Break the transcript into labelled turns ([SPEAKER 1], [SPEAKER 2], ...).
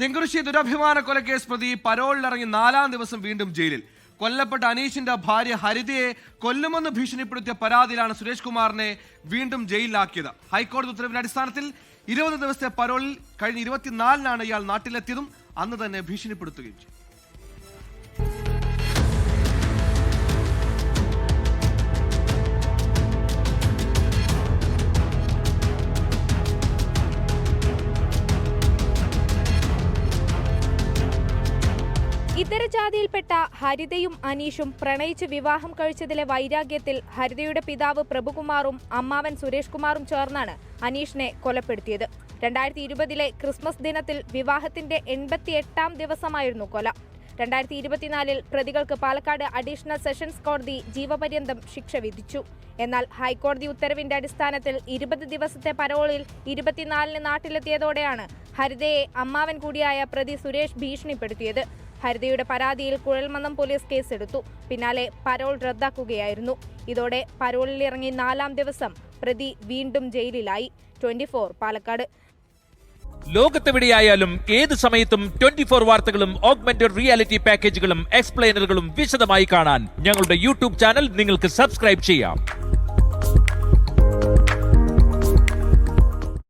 [SPEAKER 1] തെങ്കുറിശി ദുരഭിമാന കൊലക്കേസ് പ്രതി പരോളിലിറങ്ങി നാലാം ദിവസം വീണ്ടും ജയിലിൽ. കൊല്ലപ്പെട്ട അനീഷിന്റെ ഭാര്യ ഹരിതയെ കൊല്ലുമെന്ന് ഭീഷണിപ്പെടുത്തിയ പരാതിയിലാണ് സുരേഷ് കുമാറിനെ വീണ്ടും ജയിലിലാക്കിയത്. ഹൈക്കോടതി ഉത്തരവിന്റെ അടിസ്ഥാനത്തിൽ ഇരുപത് ദിവസത്തെ പരോളിൽ കഴിഞ്ഞ ഇരുപത്തിനാലിനാണ് ഇയാൾ നാട്ടിലെത്തിയതും അന്ന് തന്നെ ഭീഷണിപ്പെടുത്തുകയും ചെയ്തു.
[SPEAKER 2] ഇതര ജാതിയിൽപ്പെട്ട ഹരിതയും അനീഷും പ്രണയിച്ച് വിവാഹം കഴിച്ചതിലെ വൈരാഗ്യത്തിൽ ഹരിതയുടെ പിതാവ് പ്രഭുകുമാറും അമ്മാവൻ സുരേഷ് കുമാറും ചേർന്നാണ് അനീഷിനെ കൊലപ്പെടുത്തിയത്. രണ്ടായിരത്തി ഇരുപതിലെ ക്രിസ്മസ് ദിനത്തിൽ വിവാഹത്തിന്റെ എൺപത്തി എട്ടാം ദിവസമായിരുന്നു കൊല. രണ്ടായിരത്തി ഇരുപത്തിനാലിൽ പ്രതികൾക്ക് പാലക്കാട് അഡീഷണൽ സെഷൻസ് കോടതി ജീവപര്യന്തം ശിക്ഷ വിധിച്ചു. എന്നാൽ ഹൈക്കോടതി ഉത്തരവിന്റെ അടിസ്ഥാനത്തിൽ ഇരുപത് ദിവസത്തെ പരോളിൽ ഇരുപത്തിനാലിന് നാട്ടിലെത്തിയതോടെയാണ് ഹരിതയെ അമ്മാവൻ കൂടിയായ പ്രതി സുരേഷ് ഭീഷണിപ്പെടുത്തിയത്. ഹരിതയുടെ പരാതിയിൽ കുഴൽമന്ദം പോലീസ് കേസെടുത്തു. പിന്നാലെ പരോൾ റദ്ദാക്കുകയായിരുന്നു. ഇതോടെ പരോളിലിറങ്ങി നാലാം ദിവസം പ്രതി വീണ്ടും ജയിലിലായി. ട്വന്റി പാലക്കാട്.
[SPEAKER 3] ലോകത്തെവിടെയായാലും ഏത് സമയത്തും ട്വന്റി ഫോർ വാർത്തകളും ഓഗ്മെന്റഡ് റിയാലിറ്റി പാക്കേജുകളും എക്സ്പ്ലെയിനറുകളും വിശദമായി കാണാൻ ഞങ്ങളുടെ യൂട്യൂബ് ചാനൽ നിങ്ങൾക്ക് സബ്സ്ക്രൈബ് ചെയ്യാം.